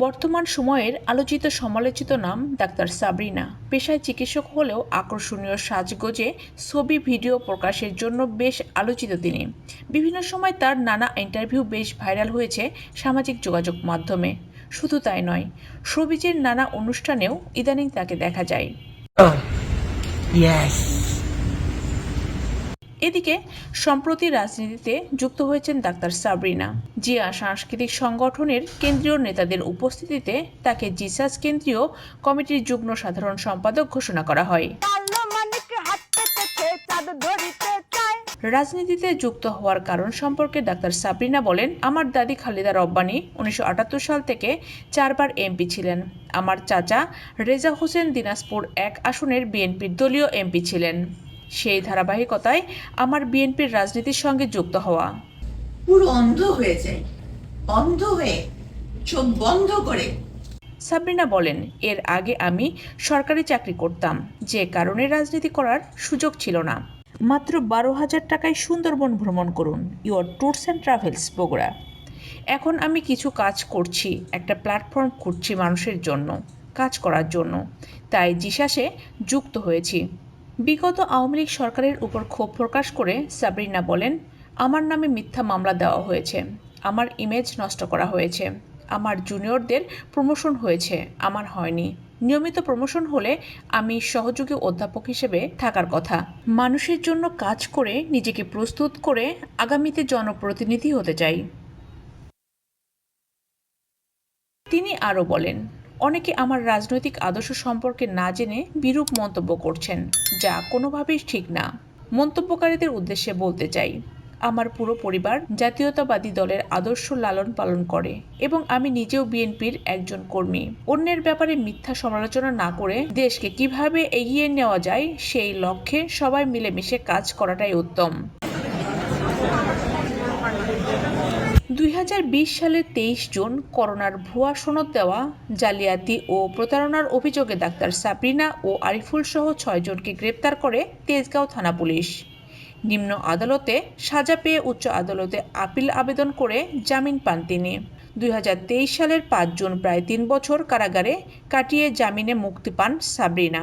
বর্তমান সময়ের আলোচিত সমালোচিত নাম ডাক্তার সাবরিনা। পেশায় চিকিৎসক হলেও আকর্ষণীয় সাজগোজে ছবি, ভিডিও প্রকাশের জন্য বেশ আলোচিত তিনি। বিভিন্ন সময় তার নানা ইন্টারভিউ বেশ ভাইরাল হয়েছে সামাজিক যোগাযোগ মাধ্যমে। শুধু তাই নয়, শোবিজের নানা অনুষ্ঠানেও ইদানিং তাকে দেখা যায়. এদিকে, সম্প্রতি রাজনীতিতে যুক্ত হয়েছেন ডাক্তার সাবরিনা। জিয়া সাংস্কৃতিক সংগঠনের কেন্দ্রীয় নেতাদের উপস্থিতিতে তাকে জিসাস কেন্দ্রীয় কমিটির যুগ্ম সাধারণ সম্পাদক ঘোষণা করা হয়। রাজনীতিতে যুক্ত হওয়ার কারণ সম্পর্কে ডাক্তার সাবরিনা বলেন, আমার দাদি খালিদা রব্বানি উনিশশো আটাত্তর সাল থেকে চারবার এমপি ছিলেন। আমার চাচা রেজা হোসেন দিনাজপুর এক আসনের বিএনপির দলীয় এমপি ছিলেন। সেই ধারাবাহিকতায় আমার বিএনপির রাজনীতির সঙ্গে যুক্ত হওয়া। পুরো অন্ধ হয়ে যায় অন্ধ হয়ে চোখ বন্ধ করে। সাবরিনা বলেন এর আগে আমি সরকারি চাকরি করতাম। যে কারণে রাজনীতি করার সুযোগ ছিল না। মাত্র বারো হাজার টাকায় সুন্দরবন ভ্রমণ করুন। Your tours and travels Bogura. এখন আমি কিছু কাজ করছি একটা প্ল্যাটফর্ম খুঁজছি মানুষের জন্য কাজ করার জন্য। তাই জিসাসে যুক্ত হয়েছি। বিগত আওয়ামী লীগ সরকারের উপর ক্ষোভ প্রকাশ করে সাবরিনা বলেন, আমার নামে মিথ্যা মামলা দেওয়া হয়েছে। আমার ইমেজ নষ্ট করা হয়েছে। আমার জুনিয়রদের প্রমোশন হয়েছে। আমার হয়নি। নিয়মিত প্রমোশন হলে আমি সহযোগী অধ্যাপক হিসেবে থাকার কথা। মানুষের জন্য কাজ করে নিজেকে প্রস্তুত করে আগামীতে জনপ্রতিনিধি হতে চাই। তিনি আরও বলেন অনেকে আমার রাজনৈতিক আদর্শ সম্পর্কে না জেনে বিরূপ মন্তব্য করছেন, যা কোনোভাবেই ঠিক না। মন্তব্যকারীদের উদ্দেশ্যে বলতে চাই, আমার পুরো পরিবার জাতীয়তাবাদী দলের আদর্শ লালন পালন করে এবং আমি নিজেও বিএনপির একজন কর্মী। অন্যের ব্যাপারে মিথ্যা সমালোচনা না করে দেশকে কীভাবে এগিয়ে নেওয়া যায় সেই লক্ষ্যে সবাই মিলেমিশে কাজ করাটাই উত্তম। দুই হাজার বিশ সালের তেইশ জুন করোনার ভুয়া সনদ দেওয়া, জালিয়াতি ও প্রতারণার অভিযোগে ডাক্তার সাবরিনা ও আরিফুল সহ ছয়জনকে গ্রেপ্তার করে তেজগাঁও থানা পুলিশ। নিম্ন আদালতে সাজা পেয়ে উচ্চ আদালতে আপিল আবেদন করে জামিন পান তিনি। দুই হাজার তেইশ সালের পাঁচ জুন প্রায় তিন বছর কারাগারে কাটিয়ে জামিনে মুক্তি পান সাবরিনা।